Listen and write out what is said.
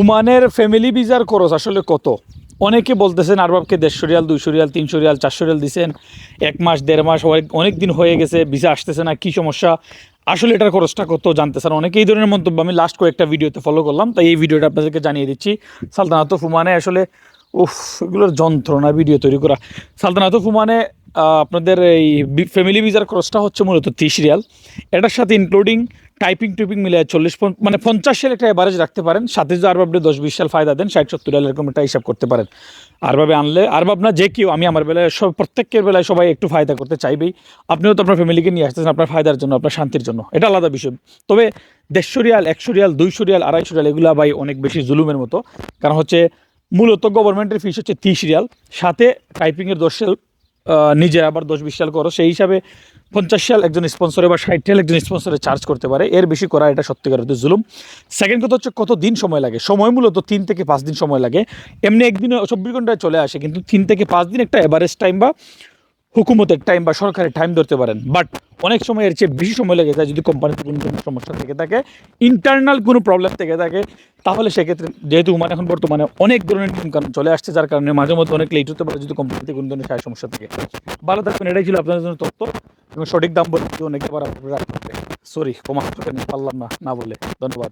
ওমানের ফ্যামিলি ভিসার খরচ আসলে কত? অনেকে বলতেছেন আরবাবকে দেড়শো রিয়াল, দুইশো রিয়াল, তিনশো রিয়াল, চারশো রিয়াল দিছেন। এক মাস, দেড় মাস, অনেক দিন হয়ে গেছে, ভিসা আসতেছে না, কী সমস্যা? আসলে এটার খরচটা কত জানতে চান অনেকে এই ধরনের মন্তব্য, আমি লাস্ট কয়েকটা ভিডিওতে ফলো করলাম, তাই এই ভিডিওটা আপনাদেরকে জানিয়ে দিচ্ছি। সালতানাত ফুমানে আসলে, উফ, এগুলোর যন্ত্রণা ভিডিও তৈরি করা। সালতানাত ফুমানে আপনাদের এই ফ্যামিলি ভিসার খরচটা হচ্ছে মূলত তিরিশ রিয়াল। এটার সাথে ইনক্লুডিং টাইপিং টুইপিং মিলে চল্লিশ মানে পঞ্চাশ সাল একটা অ্যাভারেজ রাখতে পারেন। সাথে যদি আরবাবটা দশ বিশ সাল ফায়দা দেন ষাট সত্তর রিয়াল এরকম একটা হিসাব করতে পারেন। আরবাবে আনলে আরবাব না যে কেউ আমি আমার বেলায় সব প্রত্যেকের বেলায় সবাই একটু ফায়দা করতে চাইবেই। আপনিও তো আপনার ফ্যামিলিকে নিয়ে আসতেছেন আপনার ফায়দার জন্য আপনার শান্তির জন্য। এটা আলাদা বিষয়। তবে দেড়শো রিয়াল একশো রিয়াল দুইশো রিয়াল আড়াইশো রিয়াল এগুলো ভাই অনেক বেশি জুলুমের মতো। কারণ হচ্ছে মূলত গভর্নমেন্টের ফিস হচ্ছে তিরিশ রিয়াল। সাথে টাইপিংয়ের দশ সাল আহ, নিজে আবার দশ বিশ সাল করো। সেই হিসাবে পঞ্চাশ সাল একজন স্পন্সরে বা ষাট সাল একজন স্পন্সরে চার্জ করতে পারে। এর বেশি করা এটা সত্যিকার অর্থে জুলুম। সেকেন্ড কথা হচ্ছে কত দিন সময় লাগে? সময় মূলত তিন থেকে পাঁচ দিন সময় লাগে। এমনি একদিনে চব্বিশ ঘন্টায় চলে আসে, কিন্তু তিন থেকে পাঁচ দিন একটা এভারেজ টাইম বা হুকুমতের টাইম বা সরকারের টাইম ধরতে পারেন। বাট অনেক সময় এর চেয়ে বেশি সময় লেগে যায় যদি কোম্পানিতে কোনো কোনো সমস্যা থেকে থাকে ইন্টারনাল কোনো প্রবলেম থেকে থাকে, তাহলে সেক্ষেত্রে যেহেতু মানে এখন বর্তমানে অনেক ধরনের নিয়মকানুন চলে আসছে, যার কারণে মাঝে মধ্যে অনেক লেট হতে পারে যদি কোম্পানিতে কোনো ধরনের সায় সমস্যা থাকে। ভালো থাকবেন, এটাই ছিল আপনাদের জন্য তথ্য। এবং সঠিক দাম বলতে অনেকে আবার আপনারা সরি কমা পারলাম না না বলে ধন্যবাদ।